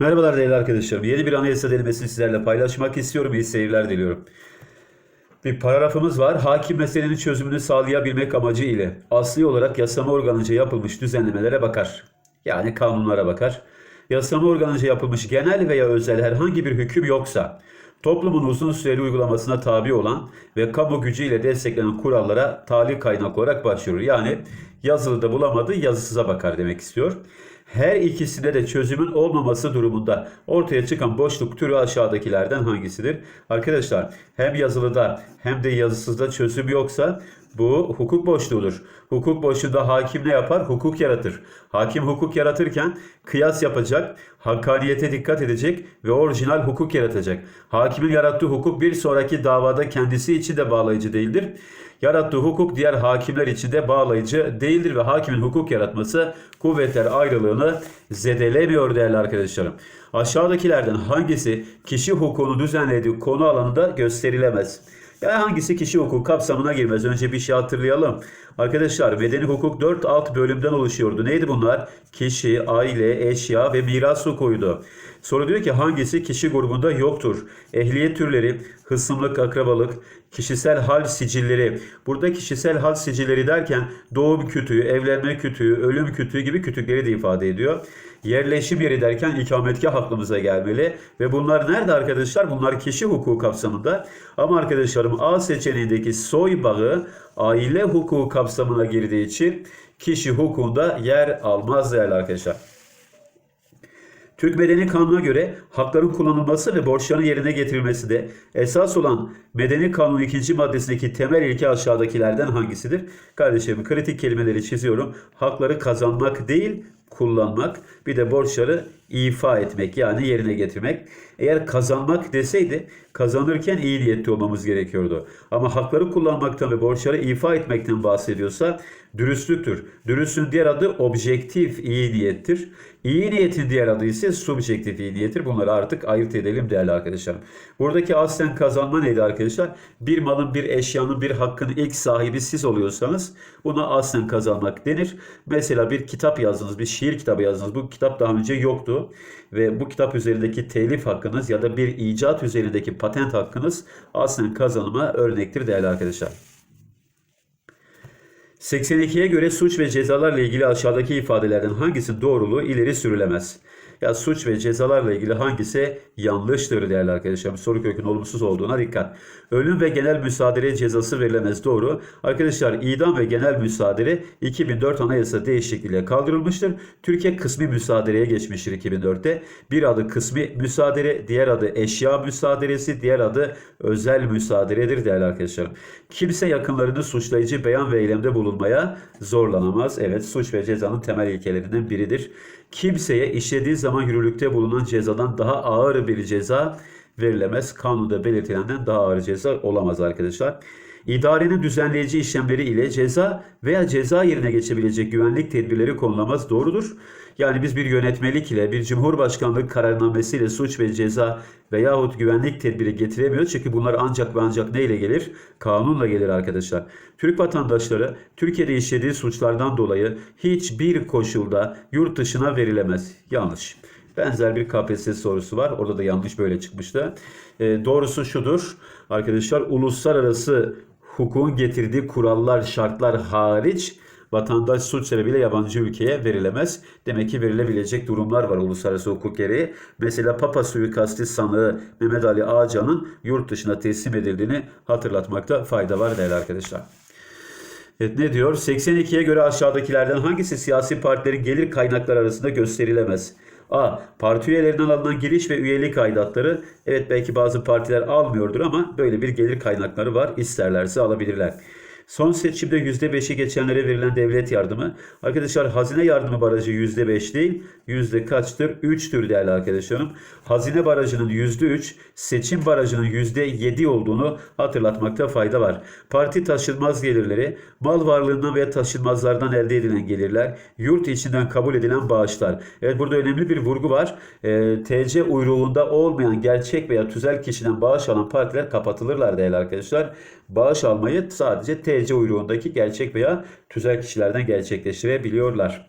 Merhabalar değerli arkadaşlarım. Yeni bir anayasa denemesini sizlerle paylaşmak istiyorum. İyi seyirler diliyorum. Bir paragrafımız var. Hakim meselenin çözümünü sağlayabilmek amacı ile asli olarak yasama organınca yapılmış düzenlemelere bakar. Yani kanunlara bakar. Yasama organınca yapılmış genel veya özel herhangi bir hüküm yoksa toplumun uzun süreli uygulamasına tabi olan ve kamu gücüyle desteklenen kurallara tali kaynak olarak başvurur. Yani yazılıda bulamadı yazısıza bakar demek istiyor. Her ikisinde de çözümün olmaması durumunda ortaya çıkan boşluk türü aşağıdakilerden hangisidir? Arkadaşlar hem yazılıda hem de yazısızda çözüm yoksa bu hukuk boşluğudur. Hukuk boşluğunda hakim ne yapar? Hukuk yaratır. Hakim hukuk yaratırken kıyas yapacak, hakkaniyete dikkat edecek ve orijinal hukuk yaratacak. Hakimin yarattığı hukuk bir sonraki davada kendisi için de bağlayıcı değildir. Yarattığı hukuk diğer hakimler için de bağlayıcı değildir ve hakimin hukuk yaratması kuvvetler ayrılığını zedelemiyor değerli arkadaşlarım. Aşağıdakilerden hangisi kişi hukukunu düzenlediği konu alanında gösterilemez? Yani hangisi kişi hukuk kapsamına girmez? Önce bir şey hatırlayalım. Arkadaşlar medeni hukuk 4 alt bölümden oluşuyordu. Neydi bunlar? Kişi, aile, eşya ve miras hukukuydu. Soru diyor ki hangisi kişi grubunda yoktur? Ehliyet türleri, hısımlık, akrabalık, kişisel hal sicilleri. Burada kişisel hal sicilleri derken doğum kütüğü, evlenme kütüğü, ölüm kütüğü gibi kütükleri de ifade ediyor. Yerleşim yeri derken ikametgah aklımıza gelmeli. Ve bunlar nerede arkadaşlar? Bunlar kişi hukuku kapsamında. Ama arkadaşlarım A seçeneğindeki soy bağı aile hukuku kapsamına girdiği için kişi hukukunda yer almaz değerli arkadaşlar. Türk Medeni Kanunu'na göre hakların kullanılması ve borçların yerine getirilmesi de esas olan Medeni Kanun 2. maddesindeki temel ilke aşağıdakilerden hangisidir? Kardeşim kritik kelimeleri çiziyorum. Hakları kazanmak değil, kullanmak. Bir de borçları ifa etmek yani yerine getirmek. Eğer kazanmak deseydi kazanırken iyi niyetli olmamız gerekiyordu. Ama hakları kullanmaktan ve borçları ifa etmekten bahsediyorsa dürüstlüktür. Dürüstlüğün diğer adı objektif iyi niyettir. İyi niyetin diğer adı ise subjektif iyi niyettir. Bunları artık ayırt edelim değerli arkadaşlarım. Buradaki aslen kazanma neydi arkadaşlar? Bir malın, bir eşyanın, bir hakkın ilk sahibi siz oluyorsanız buna aslen kazanmak denir. Mesela bir kitap yazdınız, bir şiir kitabı yazdınız. Bu kitap daha önce yoktu ve bu kitap üzerindeki telif hakkınız ya da bir icat üzerindeki patent hakkınız aslen kazanıma örnektir değerli arkadaşlar. 82'ye göre suç ve cezalarla ilgili aşağıdaki ifadelerden hangisi doğruluğu ileri sürülemez? Ya suç ve cezalarla ilgili hangisi yanlıştır değerli arkadaşlar? Soru kökünün olumsuz olduğuna dikkat. Ölüm ve genel müsaade cezası verilemez doğru. Arkadaşlar idam ve genel müsaade 2004 anayasa değişikliğiyle kaldırılmıştır. Türkiye kısmi müsaadeye geçmiştir 2004'te. Bir adı kısmi müsaade, diğer adı eşya müsaadesi, diğer adı özel müsaadedir değerli arkadaşlarım. Kimse yakınlarını suçlayıcı beyan ve eylemde bulunmaya zorlanamaz. Evet suç ve cezanın temel ilkelerinden biridir. Kimseye işlediği zaman yürürlükte bulunan cezadan daha ağır bir ceza verilemez. Kanunda belirtilenden daha ağır ceza olamaz arkadaşlar. İdarenin düzenleyici işlemleri ile ceza veya ceza yerine geçebilecek güvenlik tedbirleri konulamaz doğrudur. Yani biz bir yönetmelik ile bir cumhurbaşkanlığı kararnamesi ile suç ve ceza veyahut güvenlik tedbiri getiremiyoruz. Çünkü bunlar ancak ve ancak neyle gelir? Kanunla gelir arkadaşlar. Türk vatandaşları Türkiye'de işlediği suçlardan dolayı hiçbir koşulda yurt dışına verilemez. Yanlış. Benzer bir KPSS sorusu var. Orada da yanlış böyle çıkmıştı. E, doğrusu şudur. Arkadaşlar uluslararası hukukun getirdiği kurallar, şartlar hariç vatandaş suç sebebiyle yabancı ülkeye verilemez. Demek ki verilebilecek durumlar var uluslararası hukuk gereği. Mesela Papa suikasti sanığı Mehmet Ali Ağcan'ın yurt dışına teslim edildiğini hatırlatmakta fayda var değerli arkadaşlar. Evet ne diyor? 82'ye göre aşağıdakilerden hangisi siyasi partilerin gelir kaynakları arasında gösterilemez? A. Parti üyelerinden alınan giriş ve üyelik aidatları. Evet belki bazı partiler almıyordur ama böyle bir gelir kaynakları var. İsterlerse alabilirler. Son seçimde %5'i geçenlere verilen devlet yardımı. Arkadaşlar hazine yardımı barajı %5 değil. Yüzde kaçtır? 3'tür değerli arkadaşlarım. Hazine barajının %3, seçim barajının %7 olduğunu hatırlatmakta fayda var. Parti taşınmaz gelirleri, mal varlığından veya taşınmazlardan elde edilen gelirler, yurt içinden kabul edilen bağışlar. Evet burada önemli bir vurgu var. E, TC uyruğunda olmayan gerçek veya tüzel kişiden bağış alan partiler kapatılırlar değerli arkadaşlar. Bağış almayı sadece TC uyruğundaki gerçek veya tüzel kişilerden gerçekleştirebiliyorlar.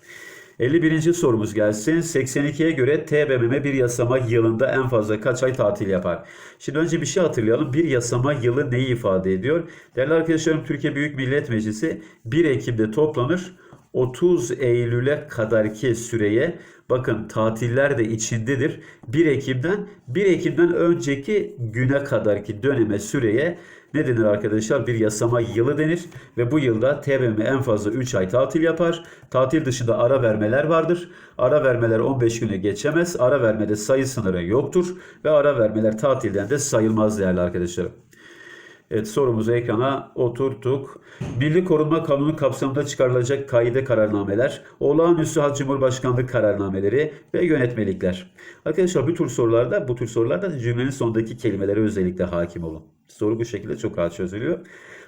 51. sorumuz gelsin. 82'ye göre TBMM bir yasama yılında en fazla kaç ay tatil yapar? Şimdi önce bir şey hatırlayalım. Bir yasama yılı neyi ifade ediyor? Değerli arkadaşlarım Türkiye Büyük Millet Meclisi 1 Ekim'de toplanır. 30 Eylül'e kadarki süreye bakın tatiller de içindedir. 1 Ekim'den 1 Ekim'den önceki güne kadarki döneme süreye ne denir arkadaşlar? Bir yasama yılı denir ve bu yılda TBMM en fazla 3 ay tatil yapar. Tatil dışında ara vermeler vardır. Ara vermeler 15 günü geçemez. Ara vermede sayı sınırı yoktur ve ara vermeler tatilden de sayılmaz değerli arkadaşlarım. Evet sorumuzu ekrana oturttuk. Milli Korunma Kanunu kapsamında çıkarılacak kaide kararnameler, olağanüstü hal Cumhurbaşkanlığı kararnameleri ve yönetmelikler. Arkadaşlar bu tür sorularda bu tür sorularda cümlenin sonundaki kelimelere özellikle hakim olun. Soru bu şekilde çok rahat çözülüyor.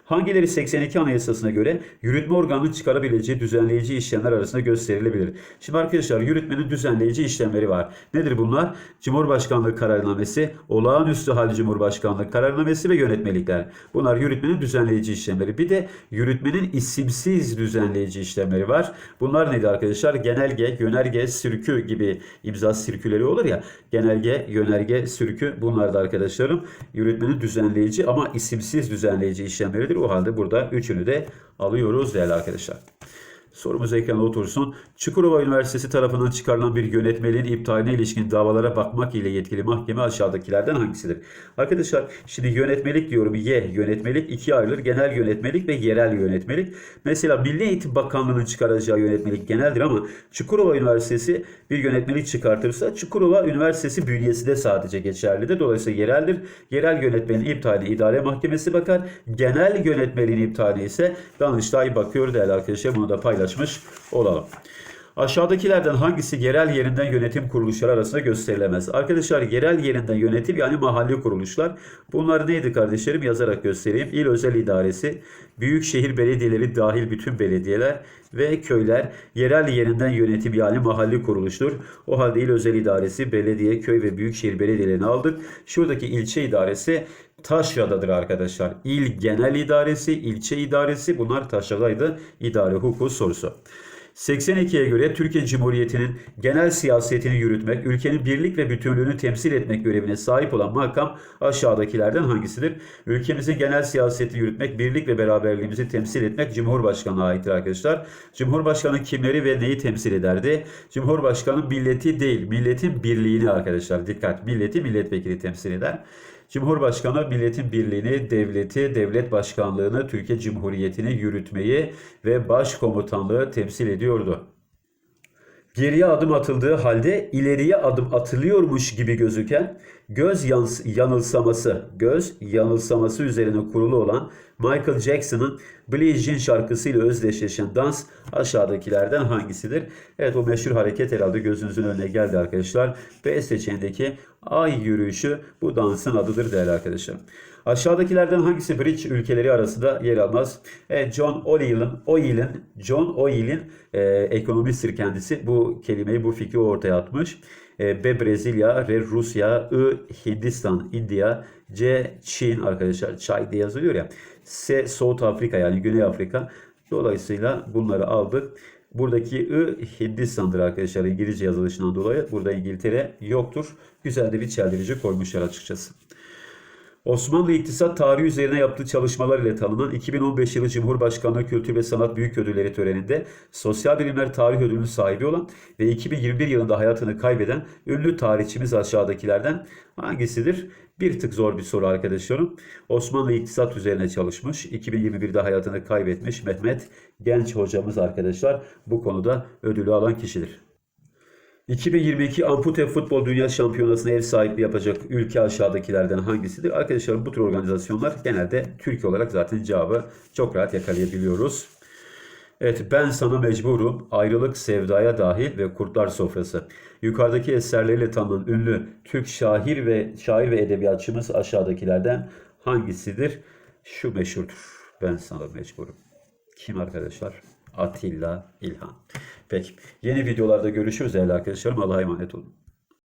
Hangileri 82 Anayasası'na göre yürütme organının çıkarabileceği düzenleyici işlemler arasında gösterilebilir? Şimdi arkadaşlar yürütmenin düzenleyici işlemleri var. Nedir bunlar? Cumhurbaşkanlığı kararnamesi, olağanüstü hal Cumhurbaşkanlığı kararnamesi ve yönetmelikler. Bunlar yürütmenin düzenleyici işlemleri. Bir de yürütmenin isimsiz düzenleyici işlemleri var. Bunlar neydi arkadaşlar? Genelge, yönerge, sürkü gibi imza sirküleri olur ya. Genelge, yönerge, sürkü bunlar da arkadaşlarım yürütmenin düzenleyici ama isimsiz düzenleyici işlemleridir. O halde burada üçünü de alıyoruz değerli arkadaşlar. Sorumuz ekrana otursun. Çukurova Üniversitesi tarafından çıkarılan bir yönetmeliğin iptaline ilişkin davalara bakmak ile yetkili mahkeme aşağıdakilerden hangisidir? Arkadaşlar şimdi yönetmelik diyorum. Y yönetmelik ikiye ayrılır. Genel yönetmelik ve yerel yönetmelik. Mesela Milli Eğitim Bakanlığı'nın çıkaracağı yönetmelik geneldir ama Çukurova Üniversitesi bir yönetmelik çıkartırsa Çukurova Üniversitesi bünyesi de sadece geçerlidir. Dolayısıyla yereldir. Yerel yönetmeliğin iptaline idare mahkemesi bakar. Genel yönetmeliğin iptaline ise Danıştay bakıyor değerli arkadaşlar. Bunu da paylaşmış olalım. Aşağıdakilerden hangisi yerel yerinden yönetim kuruluşları arasında gösterilemez? Arkadaşlar yerel yerinden yönetim yani mahalli kuruluşlar. Bunlar neydi kardeşlerim? Yazarak göstereyim. İl Özel İdaresi, Büyükşehir Belediyeleri dahil bütün belediyeler ve köyler yerel yerinden yönetim yani mahalli kuruluştur. O halde İl Özel İdaresi, belediye, köy ve büyükşehir belediyelerini aldık. Şuradaki ilçe idaresi Taşra'dadır arkadaşlar. İl Genel İdaresi, ilçe idaresi bunlar Taşra'daydı. İdare hukuku sorusu. 82'ye göre Türkiye Cumhuriyeti'nin genel siyasetini yürütmek, ülkenin birlik ve bütünlüğünü temsil etmek görevine sahip olan makam aşağıdakilerden hangisidir? Ülkemizin genel siyasetini yürütmek, birlik ve beraberliğimizi temsil etmek Cumhurbaşkanı'na aittir arkadaşlar. Cumhurbaşkanı kimleri ve neyi temsil ederdi? Cumhurbaşkanı milleti değil, milletin birliğini arkadaşlar. Dikkat, milleti milletvekili temsil eder. Cumhurbaşkanı milletin birliğini, devleti, devlet başkanlığını, Türkiye Cumhuriyeti'ni yürütmeyi ve başkomutanlığı temsil ediyordu. Geriye adım atıldığı halde ileriye adım atılıyormuş gibi gözüken göz yanılsaması, göz yanılsaması üzerine kurulu olan Michael Jackson'ın Billie Jean şarkısıyla özdeşleşen dans aşağıdakilerden hangisidir? Evet o meşhur hareket herhalde gözünüzün önüne geldi arkadaşlar. B seçeneğindeki ay yürüyüşü bu dansın adıdır değerli arkadaşlar. Aşağıdakilerden hangisi Bridge ülkeleri arasında yer almaz? Evet, John O'Neill'in, O'Neill'in, John O'Neill'in e, ekonomisttir kendisi. Bu kelimeyi, bu fikri ortaya atmış. E, B. Brezilya, R. Rusya, I. Hindistan, India, C. Çin arkadaşlar. Çay diye yazılıyor ya. S. South Afrika yani Güney Afrika. Dolayısıyla bunları aldık. Buradaki I Hindistan'dır arkadaşlar İngilizce yazılışından dolayı. Burada İngiltere yoktur. Güzel de bir çeldirici koymuşlar açıkçası. Osmanlı iktisat tarihi üzerine yaptığı çalışmalar ile tanınan 2015 yılı Cumhurbaşkanlığı Kültür ve Sanat Büyük Ödülleri töreninde Sosyal Bilimler Tarih Ödülü'nün sahibi olan ve 2021 yılında hayatını kaybeden ünlü tarihçimiz aşağıdakilerden hangisidir? Bir tık zor bir soru arkadaşlarım. Osmanlı iktisat üzerine çalışmış. 2021'de hayatını kaybetmiş Mehmet Genç hocamız arkadaşlar bu konuda ödülü alan kişidir. 2022 Ampute Futbol Dünya Şampiyonası'na ev sahipliği yapacak ülke aşağıdakilerden hangisidir? Arkadaşlar bu tür organizasyonlar genelde Türkiye olarak zaten cevabı çok rahat yakalayabiliyoruz. Evet ben sana mecburum. Ayrılık sevdaya dahil ve kurtlar sofrası. Yukarıdaki eserleriyle tanınan ünlü Türk şair ve şair ve edebiyatçımız aşağıdakilerden hangisidir? Şu meşhurdur. Ben sana mecburum. Kim arkadaşlar? Atilla İlhan. Peki. Yeni videolarda görüşürüz değerli arkadaşlarım. Allah'a emanet olun.